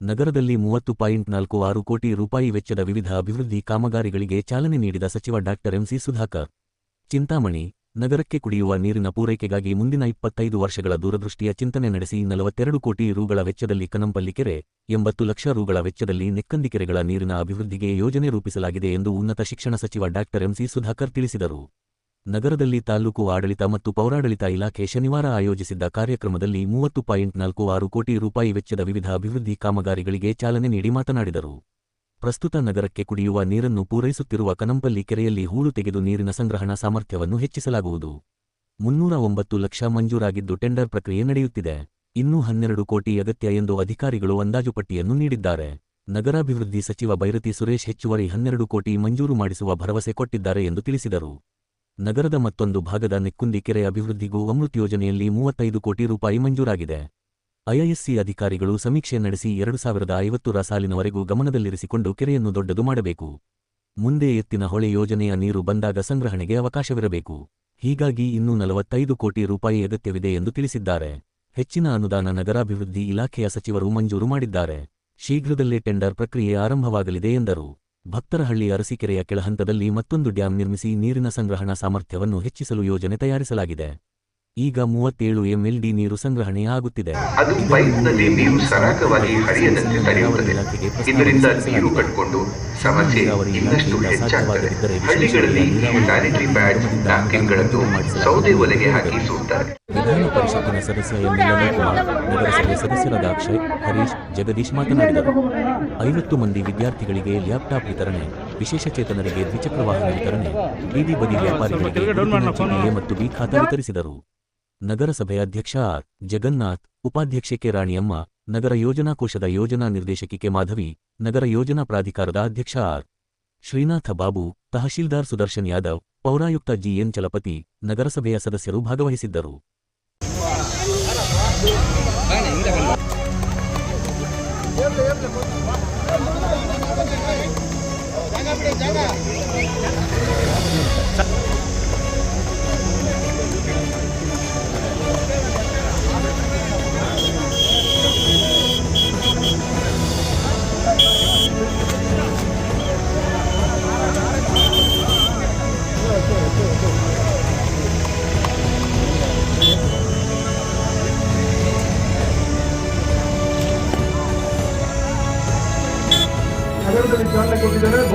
ನಗರದಲ್ಲಿ ಮೂವತ್ತು ಪಾಯಿಂಟ್ ನಾಲ್ಕು ಆರು ಕೋಟಿ ರೂಪಾಯಿ ವೆಚ್ಚದ ವಿವಿಧ ಅಭಿವೃದ್ಧಿ ಕಾಮಗಾರಿಗಳಿಗೆ ಚಾಲನೆ ನೀಡಿದ ಸಚಿವ ಡಾಕ್ಟರ್ ಎಂಸಿ ಸುಧಾಕರ್. ಚಿಂತಾಮಣಿ, ನಗರಕ್ಕೆ ಕುಡಿಯುವ ನೀರಿನ ಪೂರೈಕೆಗಾಗಿ ಮುಂದಿನ ಇಪ್ಪತ್ತೈದು ವರ್ಷಗಳ ದೂರದೃಷ್ಟಿಯ ಚಿಂತನೆ ನಡೆಸಿ ನಲವತ್ತೆರಡು ಕೋಟಿ ರೂಗಳ ವೆಚ್ಚದಲ್ಲಿ ಕನಂಪಲ್ಲಿ ಕೆರೆ ಎಂಬತ್ತು ಲಕ್ಷ ರೂಗಳ ವೆಚ್ಚದಲ್ಲಿ ನೆಕ್ಕಂದಿ ಕೆರೆಗಳ ನೀರಿನ ಅಭಿವೃದ್ಧಿಗೆ ಯೋಜನೆ ರೂಪಿಸಲಾಗಿದೆ ಎಂದು ಉನ್ನತ ಶಿಕ್ಷಣ ಸಚಿವ ಡಾಕ್ಟರ್ ಎಂಸಿ ಸುಧಾಕರ್ ತಿಳಿಸಿದರು. ನಗರದಲ್ಲಿ ತಾಲೂಕು ಆಡಳಿತ ಮತ್ತು ಪೌರಾಡಳಿತ ಇಲಾಖೆ ಶನಿವಾರ ಆಯೋಜಿಸಿದ್ದ ಕಾರ್ಯಕ್ರಮದಲ್ಲಿ ಮೂವತ್ತು ಪಾಯಿಂಟ್ ನಾಲ್ಕು ಆರು ಕೋಟಿ ರೂಪಾಯಿ ವೆಚ್ಚದ ವಿವಿಧ ಅಭಿವೃದ್ಧಿ ಕಾಮಗಾರಿಗಳಿಗೆ ಚಾಲನೆ ನೀಡಿ ಮಾತನಾಡಿದರು. ಪ್ರಸ್ತುತ ನಗರಕ್ಕೆ ಕುಡಿಯುವ ನೀರನ್ನು ಪೂರೈಸುತ್ತಿರುವ ಕನಂಪಲ್ಲಿ ಕೆರೆಯಲ್ಲಿ ಹೂಳು ತೆಗೆದು ನೀರಿನ ಸಂಗ್ರಹಣಾ ಸಾಮರ್ಥ್ಯವನ್ನು ಹೆಚ್ಚಿಸಲಾಗುವುದು. ಮುನ್ನೂರ ಒಂಬತ್ತು ಲಕ್ಷ ಮಂಜೂರಾಗಿದ್ದು ಟೆಂಡರ್ ಪ್ರಕ್ರಿಯೆ ನಡೆಯುತ್ತಿದೆ. ಇನ್ನೂ ಹನ್ನೆರಡು ಕೋಟಿ ಅಗತ್ಯ ಎಂದು ಅಧಿಕಾರಿಗಳು ಅಂದಾಜು ಪಟ್ಟಿಯನ್ನು ನೀಡಿದ್ದಾರೆ. ನಗರಾಭಿವೃದ್ಧಿ ಸಚಿವ ಬೈರತಿ ಸುರೇಶ್ ಹೆಚ್ಚುವರಿ ಹನ್ನೆರಡು ಕೋಟಿ ಮಂಜೂರು ಮಾಡಿಸುವ ಭರವಸೆ ಕೊಟ್ಟಿದ್ದಾರೆ ಎಂದು ತಿಳಿಸಿದರು. ನಗರದ ಮತ್ತೊಂದು ಭಾಗದ ನೆಕ್ಕುಂದಿ ಕೆರೆ ಅಭಿವೃದ್ಧಿಗೂ ಅಮೃತ್ ಯೋಜನೆಯಲ್ಲಿ ಮೂವತ್ತೈದು ಕೋಟಿ ರೂಪಾಯಿ ಮಂಜೂರಾಗಿದೆ. ಐಐಎಸ್ಸಿ ಅಧಿಕಾರಿಗಳು ಸಮೀಕ್ಷೆ ನಡೆಸಿ ಎರಡು ಸಾವಿರದ ಐವತ್ತರ ಸಾಲಿನವರೆಗೂ ಗಮನದಲ್ಲಿರಿಸಿಕೊಂಡು ಕೆರೆಯನ್ನು ದೊಡ್ಡದು ಮಾಡಬೇಕು. ಮುಂದೆ ಎತ್ತಿನ ಹೊಳೆ ಯೋಜನೆಯ ನೀರು ಬಂದಾಗ ಸಂಗ್ರಹಣೆಗೆ ಅವಕಾಶವಿರಬೇಕು. ಹೀಗಾಗಿ ಇನ್ನೂ ನಲವತ್ತೈದು ಕೋಟಿ ರೂಪಾಯಿ ಅಗತ್ಯವಿದೆ ಎಂದು ತಿಳಿಸಿದ್ದಾರೆ. ಹೆಚ್ಚಿನ ಅನುದಾನ ನಗರಾಭಿವೃದ್ಧಿ ಇಲಾಖೆಯ ಸಚಿವರು ಮಂಜೂರು ಮಾಡಿದ್ದಾರೆ. ಶೀಘ್ರದಲ್ಲೇ ಟೆಂಡರ್ ಪ್ರಕ್ರಿಯೆ ಆರಂಭವಾಗಲಿದೆ ಎಂದರು. ಭಕ್ತರಹಳ್ಳಿ ಅರಸೀಕೆರೆಯ ಕೆಳಹಂತದಲ್ಲಿ ಮತ್ತೊಂದು ಡ್ಯಾಂ ನಿರ್ಮಿಸಿ ನೀರಿನ ಸಂಗ್ರಹಣಾ ಸಾಮರ್ಥ್ಯವನ್ನು ಹೆಚ್ಚಿಸಲು ಯೋಜನೆ ತಯಾರಿಸಲಾಗಿದೆ. ಈಗ ಮೂವತ್ತೇಳು ಎಂಎಲ್ಡಿ ನೀರು ಸಂಗ್ರಹಣೆ ಆಗುತ್ತಿದೆ. ಸೌದೆ ಒಲೆಗೆ ಹಾಕಿ ವಿಧಾನ ಪರಿಷತ್ತಿನ ಸದಸ್ಯ ಎಂ. ಕುಮಾರ್ ನಗರಸಭೆ ಸದಸ್ಯರಾದ ಅಕ್ಷಯ್, ಹರೀಶ್, ಜಗದೀಶ್ ಮಾತನಾಡಿದರು. ಐವತ್ತು ಮಂದಿ ವಿದ್ಯಾರ್ಥಿಗಳಿಗೆ ಲ್ಯಾಪ್ಟಾಪ್ ವಿತರಣೆ, ವಿಶೇಷ ಚೇತನರಿಗೆ ದ್ವಿಚಕ್ರ ವಾಹನ ವಿತರಣೆ, ಬೀದಿ ಬದಿ ವ್ಯಾಪಾರಿಗಳಿಗೆ ಮತ್ತು ಬಿ ಖಾತಾ ವಿತರಿಸಿದರು. ನಗರಸಭೆ ಅಧ್ಯಕ್ಷ ಆರ್. ಜಗನ್ನಾಥ್, ಉಪಾಧ್ಯಕ್ಷೆ ಕೆ. ರಾಣಿಯಮ್ಮ, ನಗರ ಯೋಜನಾ ಕೋಶದ ಯೋಜನಾ ನಿರ್ದೇಶಕಿ ಕೆ. ಮಾಧವಿ, ನಗರ ಯೋಜನಾ ಪ್ರಾಧಿಕಾರದ ಅಧ್ಯಕ್ಷ ಆರ್. ಶ್ರೀನಾಥ ಬಾಬು, ತಹಶೀಲ್ದಾರ್ ಸುದರ್ಶನ್ ಯಾದವ್, ಪೌರಾಯುಕ್ತ ಜಿಎನ್ ಚಲಪತಿ, ನಗರಸಭೆಯ ಸದಸ್ಯರು ಭಾಗವಹಿಸಿದ್ದರು. Banyak.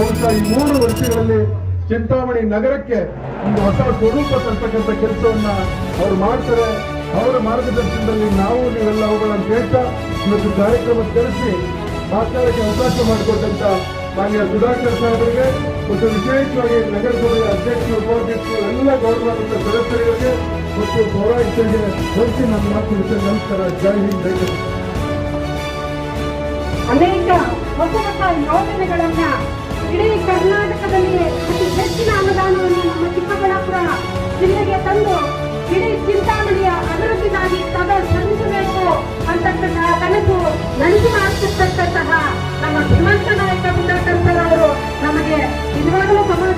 ಬಹುಶಃ ಈ ಮೂರು ವರ್ಷಗಳಲ್ಲಿ ಚಿಂತಾಮಣಿ ನಗರಕ್ಕೆ ಒಂದು ಹೊಸ ಸ್ವರೂಪ ತರ್ತಕ್ಕಂಥ ಕೆಲಸವನ್ನ ಅವರು ಮಾಡ್ತಾರೆ ಅವರ ಮಾರ್ಗದರ್ಶನದಲ್ಲಿ ನಾವು ನೀವೆಲ್ಲ ಅವುಗಳನ್ನು ಕೇಳ್ತಾ ಇವತ್ತು ಕಾರ್ಯಕ್ರಮ ತಿಳಿಸಿ ಮಾತನಾಡಕ್ಕೆ ಅವಕಾಶ ಮಾಡಿಕೊಟ್ಟಂತ ಮಾನ್ಯ ಸುಧಾಕರ್ ಸಾಹೇಬರಿಗೆ ಮತ್ತು ವಿಶೇಷವಾಗಿ ನಗರಸಭೆಯ ಅಧ್ಯಕ್ಷರು, ಉಪಾಧ್ಯಕ್ಷರು, ಎಲ್ಲ ಗೌರವಾನ್ವಿತ ಸದಸ್ಯರಿಗೆ ಮತ್ತು ಪೌರಾಯುಕ್ತರಿಗೆ ಹೊರತು ನನ್ನ ಮಾತು. ನಮಸ್ಕಾರ ಜೈ ಹಿಂದ್ ಅನೇಕ ಹೊಸ ಹೊಸ ಯೋಜನೆಗಳನ್ನ ಇಡೀ ಕರ್ನಾಟಕದಲ್ಲಿ ಅತಿ ಹೆಚ್ಚಿನ ಅನುದಾನವನ್ನು ನಮ್ಮ ಚಿಕ್ಕಬಳ್ಳಾಪುರ ಜಿಲ್ಲೆಗೆ ತಂದು ಇಡೀ ಚಿಂತಾಮಣಿಯ ಅಭಿವೃದ್ಧಿಗಾಗಿ ಸದಾ ಶ್ರಮಿಸಬೇಕು ಅಂತಕ್ಕಂತಹ ಕನಸು ನನಸು ಮಾಡಿಸಿರ್ತಕ್ಕಂತಹ ನಮ್ಮ ಶ್ರೀಮಂತ ನಾಯಕ ಸರ್ ಅವರು ನಮಗೆ ನಿಜವಾಗಲೂ ಸಮಾಜ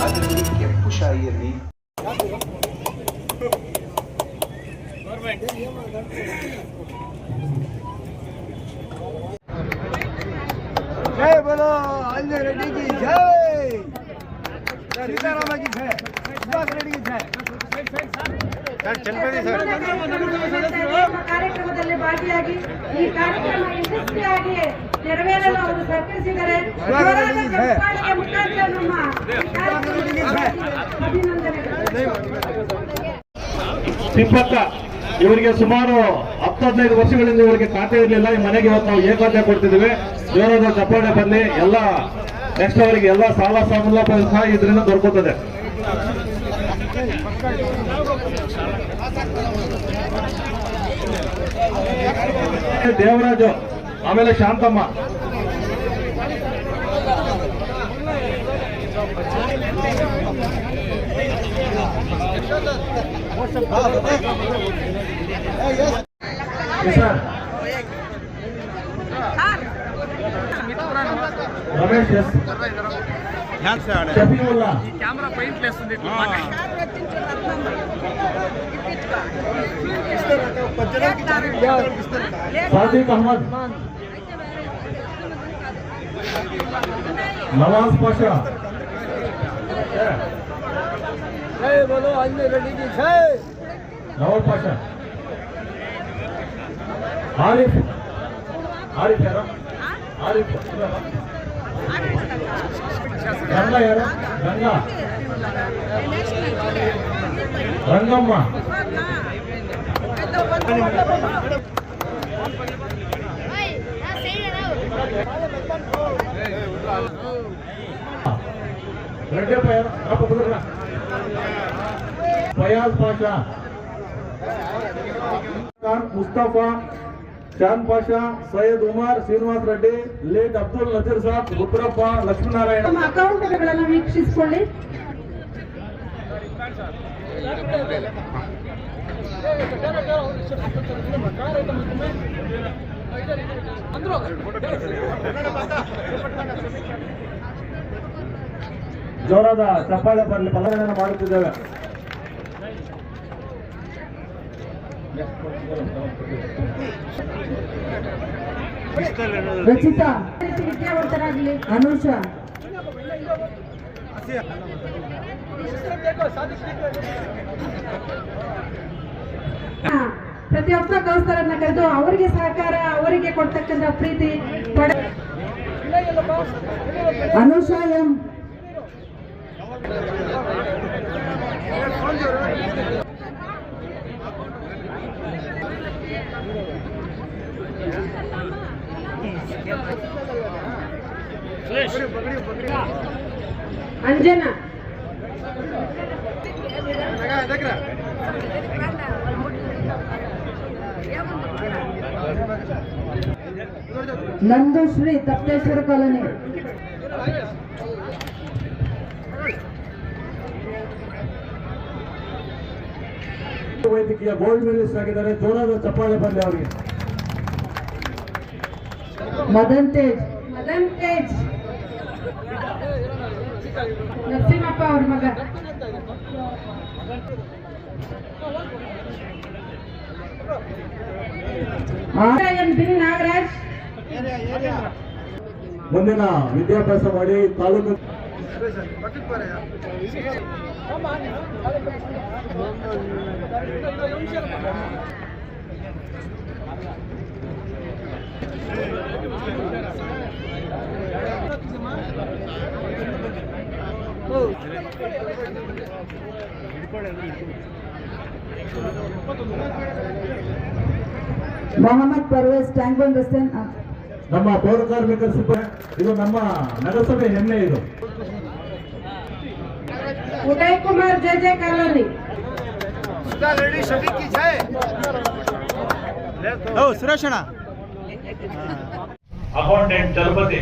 ಅದರಲ್ಲಿ ಕೆಂಪು ಶಾಯಿಯಲ್ಲಿ ಜೈ ಬಲೋ ಆಂಜನೇಯ ರೆಡ್ಡಿ ಕಿ ಜೈ ಸೀತಾರಾಮ ಕಿ ಜೈ ಸುಭಾಷ್ ರೆಡ್ಡಿ ಕಿ ಜೈ ಸರ್ ಚಲ್ಪದಿ ಸರ್ ಕಾರ್ಯಕ್ರಮದಲ್ಲಿ ಭಾಗಿಯಾಗಿ ಈ ಕಾರ್ಯಕ್ರಮ ಯಶಸ್ವಿಯಾಗಿ ನೆರವೇರಲು ಅವರು ಸಹಕರಿಸಿದರೆ ಮುಖಾಂತರ ನಮ್ಮ ತಿಪ್ಪಕ್ಕ ಇವರಿಗೆ ಸುಮಾರು ಹತ್ತದೈದು ವರ್ಷಗಳಿಂದ ಇವರಿಗೆ ಖಾತೆ ಇರಲಿಲ್ಲ. ಈ ಮನೆಗೆ ಇವತ್ತು ನಾವು ಏಕಾತೆ ಕೊಡ್ತಿದ್ದೀವಿ. ಜೋರಾದ ಚಪ್ಪಾಳೆ ಬನ್ನಿ. ಎಲ್ಲ ನೆಕ್ಸ್ಟ್ ಅವರಿಗೆ ಎಲ್ಲ ಸಾಲ ಸೌಲಭ್ಯ ಸಹ ಇದರಿಂದ ದೊರಕುತ್ತದೆ. ದೇವರಾಜು ಆಮೇಲೆ ಶಾಂತಮ್ಮ. రమేష్ కెమెరా పెయింట్ వేస్తుంది సాదిక్ అహ్మద్ నవాజ్ పాషా જય બોલો આજની રેડી જય નવલ પાછા આરિફ આરિફ યાર આરિફ గంగా యారు గంగా రంగమ్మ రెడ్డప్ప యారు ಅಪ್ಪ ಕುದುರ ಫಯಾಜ್ ಪಾಷಾ ಖಾನ್ ಮುಸ್ತಫಾ ಶಾನ್ ಪಾಷಾ ಸೈಯದ್ ಉಮರ್ ಶ್ರೀನಿವಾಸ್ ರೆಡ್ಡಿ ಲೇಟ್ ಅಬ್ದುಲ್ ನಜೀರ್ ಸಾಬ್ ರುದ್ರಪ್ಪ ಲಕ್ಷ್ಮೀನಾರಾಯಣ ನಮ್ಮ ಅಕೌಂಟ್ಗಳನ್ನು ವೀಕ್ಷಿಸಿಕೊಳ್ಳಿ ಜೋರಾದ ಚಪ್ಪಾಳೆ ಬರಲಿ ಪಲಾಯನ ಮಾಡುತ್ತಿದ್ದೇವೆ ರಚಿತಾ. ವಿದ್ಯಾವಂತರಾಗಲಿ. ಅನುಷಾ. ಪ್ರತಿಯೊಬ್ಬ ಕೌಸ್ತರನ್ನ ಕರೆದು ಅವರಿಗೆ ಸಹಕಾರ ಅವರಿಗೆ ಕೊಡ್ತಕ್ಕಂಥ ಪ್ರೀತಿ ಪಡೆ ಅನುಷಾ ಎಂ. ಅಂಜನಾ. ನಂದುಶ್ರೀ ತಪ್ಪೇಶ್ವರ ಕಾಲೋನಿ. ವೈದ್ಯಕೀಯ ಗೋಲ್ಡ್ ಮೆಡಲಿಸ್ಟ್ ಆಗಿದ್ದಾರೆ ಜೋರಾದ ಚಪ್ಪಾಳೆ ಬರಲಿ ಅವರಿಗೆ. ಮದನ್ ತೇಜ್. ಮದನ್ ತೇಜ್. ನರಸಿಂಹಪ್ಪ ಅವ್ರ ಮಗ. ನಾಗರಾಜ್. ಮುಂದಿನ ವಿದ್ಯಾಭ್ಯಾಸ ಮಾಡಿ ತಾಲೂಕು ಮೊಹಮ್ಮದ್ ಪರ್ವೇಸ್ ಟ್ಯಾಂಕ್ಬಂಡ್ ರಸ್ತೆ ನಮ್ಮ ಪೌರ ಕಾರ್ಮಿಕರ ಸಿಬ್ಬಂದಿ ಇದು ನಮ್ಮ ನಗರಸಭೆ ಹೆಮ್ಮೆ ಇದು. ઉદય કુમાર જે જે કોલોની. સુધા રેડી શફીકી છે? ઓ સુરેશણા અપોઇન્ટેડ તલપતે